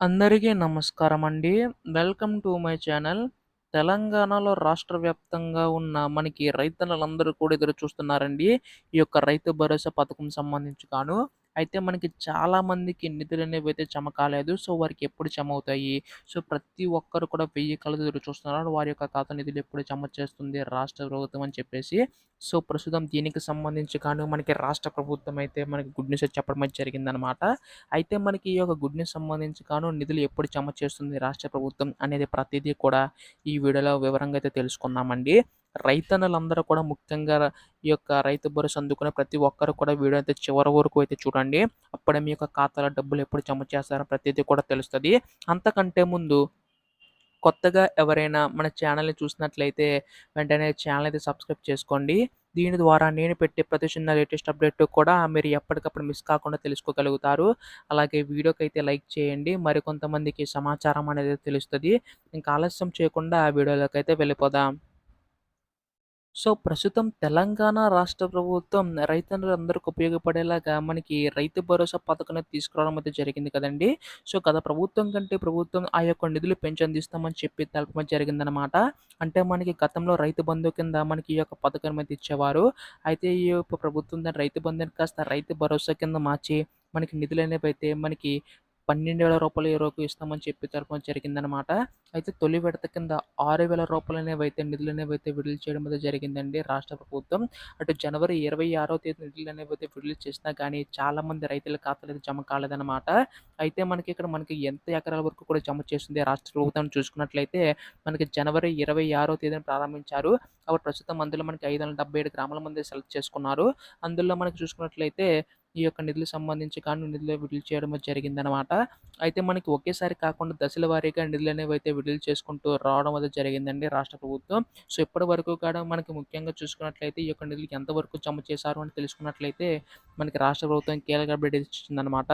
అందరికీ నమస్కారం అండి వెల్కమ్ టు మై ఛానల్. తెలంగాణలో రాష్ట్ర వ్యాప్తంగా ఉన్న మనకి రైతులందరూ కూడా ఎదురు చూస్తున్నారండి. ఈ యొక్క రైతు భరోసా పథకం సంబంధించి గాను. అయితే మనకి చాలా మందికి నిధులనేవైతే జమ కాలేదు. సో, వారికి ఎప్పుడు జమ అవుతాయి? సో, ప్రతి ఒక్కరు కూడా వెయ్యి కళ్ళతో ఎదురు చూస్తున్నారు. వారి యొక్క ఖాతా నిధులు ఎప్పుడు జమ చేస్తుంది రాష్ట్ర ప్రభుత్వం అని చెప్పేసి. సో, ప్రస్తుతం దీనికి సంబంధించి గాను మనకి రాష్ట్ర ప్రభుత్వం అయితే మనకి గుడ్ న్యూస్ చెప్పడం అయితే జరిగిందనమాట. అయితే మనకి ఈ యొక్క గుడ్ న్యూస్ సంబంధించి కాను నిధులు ఎప్పుడు జమ చేస్తుంది రాష్ట్ర ప్రభుత్వం అనేది ప్రతిదీ కూడా ఈ వీడియోలో వివరంగా అయితే తెలుసుకుందామండి. రైతన్నలందరూ కూడా ముఖ్యంగా ఈ యొక్క రైతు భరోసా అందుకునే ప్రతి ఒక్కరు కూడా వీడియో అయితే చివరి వరకు అయితే చూడండి. అప్పుడే మీ యొక్క ఖాతాలో డబ్బులు ఎప్పుడు జమ చేస్తారో ప్రతిదీ కూడా తెలుస్తుంది అంతకంటే ముందు కొత్తగా ఎవరైనా మన ఛానల్‌ని చూసినట్లయితే వెంటనే ఛానల్ అయితే సబ్స్క్రైబ్ చేసుకోండి. దీని ద్వారా నేను పెట్టే ప్రతి చిన్న లేటెస్ట్ అప్డేట్ కూడా మీరు ఎప్పటికప్పుడు మిస్ కాకుండా తెలుసుకోగలుగుతారు. అలాగే వీడియోకైతే లైక్ చేయండి. మరికొంతమందికి సమాచారం అనేది తెలుస్తుంది ఇంకా ఆలస్యం చేయకుండా ఆ వీడియోలోకి అయితే వెళ్ళిపోదాం. సో, ప్రస్తుతం తెలంగాణ రాష్ట్ర ప్రభుత్వం రైతన్నలందరికి ఉపయోగపడేలాగా మనకి రైతు భరోసా పథకాన్ని తీసుకురావడం అయితే జరిగింది కదండీ! సో, గత ప్రభుత్వం కంటే ప్రభుత్వం ఆ యొక్క నిధులు పెంచి అందిస్తామని చెప్పి తెలపడం జరిగిందనమాట. అంటే మనకి గతంలో రైతు బంధు కింద మనకి ఈ యొక్క పథకం అయితే ఇచ్చేవారు. అయితే ఈ యొక్క ప్రభుత్వం రైతు బంధుని కాస్త రైతు భరోసా కింద మార్చి మనకి నిధులనేవైతే మనకి రూ. 12,000 వరకు ఇస్తామని చెప్పి తెలపడం జరిగిందనమాట. అయితే తొలి విడత కింద ఆరు రూ. 6,000 అనేవైతే నిధులనేవైతే విడుదల చేయడం అయితే జరిగిందండి రాష్ట్ర ప్రభుత్వం. అటు జనవరి 26వ తేదీ నిధులనేవైతే విడుదల చేసినా కానీ చాలామంది రైతుల ఖాతాలు అయితే జమ కాలేదనమాట. అయితే మనకి ఇక్కడ మనకి ఎంత ఎకరాల వరకు కూడా జమ చేస్తుంది రాష్ట్ర ప్రభుత్వం చూసుకున్నట్లయితే మనకి జనవరి 26వ తేదీన ప్రారంభించారు. కాబట్టి ప్రస్తుతం అందులో మనకి 577 గ్రామాల మంది సెలెక్ట్ చేసుకున్నారు. అందులో మనకి చూసుకున్నట్లయితే ఈ యొక్క నిధులు సంబంధించి కానీ నిధులు విడుదల చేయడం జరిగిందనమాట. అయితే మనకి ఒకేసారి కాకుండా దశల వారీగా నిధులు అనేవి అయితే విడుదల చేసుకుంటూ రావడం అది జరిగిందండి రాష్ట్ర ప్రభుత్వం. సో, ఇప్పటి వరకు కూడా మనకి ముఖ్యంగా చూసుకున్నట్లయితే ఈ యొక్క నిధులు ఎంతవరకు జమ చేశారు అని తెలుసుకున్నట్లయితే మనకి రాష్ట్ర ప్రభుత్వం కీలక బిడ్డ ఇచ్చిందనమాట.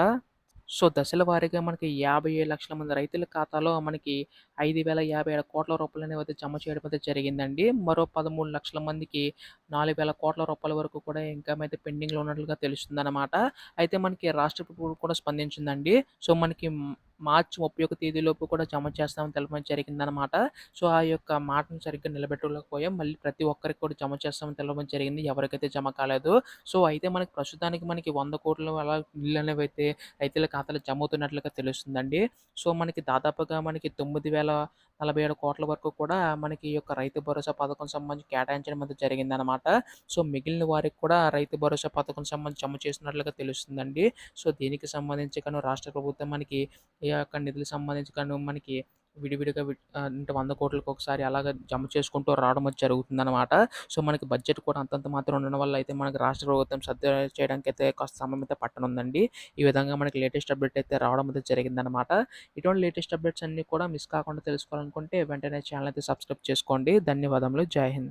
సో, దశల వారీగా మనకి యాభై ఏ లక్షల మంది రైతుల ఖాతాలో మనకి ఐదు వేల యాభై ఏడు కోట్ల రూపాయలు అనేవి అయితే జమ చేయడం అయితే జరిగిందండి. మరో పదమూడు లక్షల మందికి నాలుగు వేల కోట్ల రూపాయల వరకు కూడా ఇంకా అయితే పెండింగ్‌లో ఉన్నట్లుగా తెలుస్తుందన్నమాట అయితే మనకి రాష్ట్ర ప్రభుత్వం కూడా స్పందించిందండి. సో, మనకి మార్చి 31 తేదీలోపు కూడా జమ చేస్తామని తెలపడం జరిగిందనమాట. సో, ఆ యొక్క మాటను సరిగ్గా నిలబెట్టలేకపోయాం మళ్ళీ ప్రతి ఒక్కరికి కూడా జమ చేస్తామని తెలపడం జరిగింది. ఎవరికైతే జమ కాలేదు సో, అయితే మనకి ప్రస్తుతానికి మనకి వంద కోట్ల అలా అయితే రైతుల ఖాతాలు జమ అవుతున్నట్లుగా తెలుస్తుందండి. సో, మనకి దాదాపుగా మనకి 9,047,00,00,000 వరకు కూడా మనకి ఈ యొక్క రైతు భరోసా పథకం సంబంధించి కేటాయించడం అనేది జరిగిందనమాట. సో, మిగిలిన వారికి కూడా రైతు భరోసా పథకం సంబంధించి జమ చేస్తున్నట్లుగా తెలుస్తుందండి. సో, దీనికి సంబంధించి కను రాష్ట్ర ప్రభుత్వం మనకి ఈ యొక్క నిధులకు సంబంధించి గాను మనకి విడివిడిగా అంటే వంద కోట్లకు ఒకసారి అలాగ జమ చేసుకుంటూ రావడం జరుగుతుందన్నమాట సో, మనకి బడ్జెట్ కూడా అంతంత మాత్రం ఉండడం వల్ల అయితే మనకి రాష్ట్ర ప్రభుత్వం సర్దు చేయడానికి అయితే కాస్త సమయం అయితే పట్టనుందండి. ఈ విధంగా మనకి లేటెస్ట్ అప్డేట్ అయితే రావడం అయితే జరిగిందనమాట. ఇటువంటి లేటెస్ట్ అప్డేట్స్ అన్నీ కూడా మిస్ కాకుండా తెలుసుకోవాలనుకుంటే వెంటనే ఛానల్ అయితే సబ్స్క్రైబ్ చేసుకోండి. ధన్యవాదములు. జై హింద్.